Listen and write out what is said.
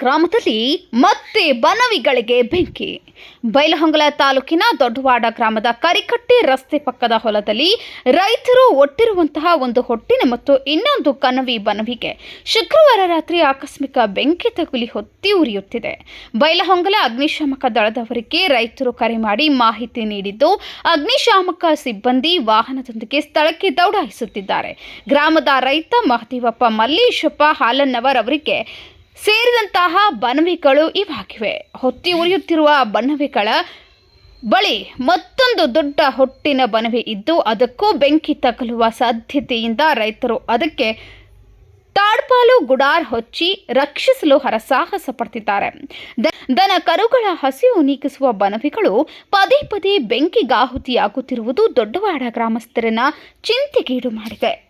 ಗ್ರಾಮದಲ್ಲಿ ಮತ್ತೆ ಬನವಿಗಳಿಗೆ ಬೆಂಕಿ. ಬೈಲಹೊಂಗಲ ತಾಲೂಕಿನ ದೊಡ್ಡವಾಡ ಗ್ರಾಮದ ಕರಿಕಟ್ಟಿ ರಸ್ತೆ ಪಕ್ಕದ ಹೊಲದಲ್ಲಿ ರೈತರು ಒಟ್ಟಿರುವಂತಹ ಒಂದು ಹೊಟ್ಟಿನ ಮತ್ತು ಇನ್ನೊಂದು ಕನವಿ ಬನವಿಗೆ ಶುಕ್ರವಾರ ರಾತ್ರಿ ಆಕಸ್ಮಿಕ ಬೆಂಕಿ ತಗುಲಿ ಹೊತ್ತಿ ಉರಿಯುತ್ತಿದೆ. ಬೈಲಹೊಂಗಲ ಅಗ್ನಿಶಾಮಕ ದಳದವರಿಗೆ ರೈತರು ಕರೆ ಮಾಡಿ ಮಾಹಿತಿ ನೀಡಿದ್ದು, ಅಗ್ನಿಶಾಮಕ ಸಿಬ್ಬಂದಿ ವಾಹನದೊಂದಿಗೆ ಸ್ಥಳಕ್ಕೆ ದೌಡಾಯಿಸುತ್ತಿದ್ದಾರೆ. ಗ್ರಾಮದ ರೈತ ಮಹದೇವಪ್ಪ ಮಲ್ಲೇಶಪ್ಪ ಹಾಲನ್ನವರ್ ಅವರಿಗೆ ಸೇರಿದಂತಹ ಬನವಿಕಳು ಇವಾಗಿವೆ. ಹೊತ್ತಿ ಉರಿಯುತ್ತಿರುವ ಬನವಿಕಳ ಬಳಿ ಮತ್ತೊಂದು ದೊಡ್ಡ ಹೊಟ್ಟಿನ ಬನವಿ ಇದ್ದು, ಅದಕ್ಕೂ ಬೆಂಕಿ ತಗುಲುವ ಸಾಧ್ಯತೆಯಿಂದ ರೈತರು ಅದಕ್ಕೆ ತಾಡ್ಪಾಲು ಗುಡಾರ್ ಹೊಚ್ಚಿ ರಕ್ಷಿಸಲು ಹರಸಾಹಸ ಪಡ್ತಿದ್ದಾರೆ. ದನ ಕರುಗಳ ಹಸಿವು ನೀಗಿಸುವ ಬನವಿಗಳು ಪದೇ ಪದೇ ಬೆಂಕಿಗಾಹುತಿಯಾಗುತ್ತಿರುವುದು ದೊಡ್ಡವಾಡ ಗ್ರಾಮಸ್ಥರನ್ನ ಚಿಂತೆಗೀಡು ಮಾಡಿದೆ.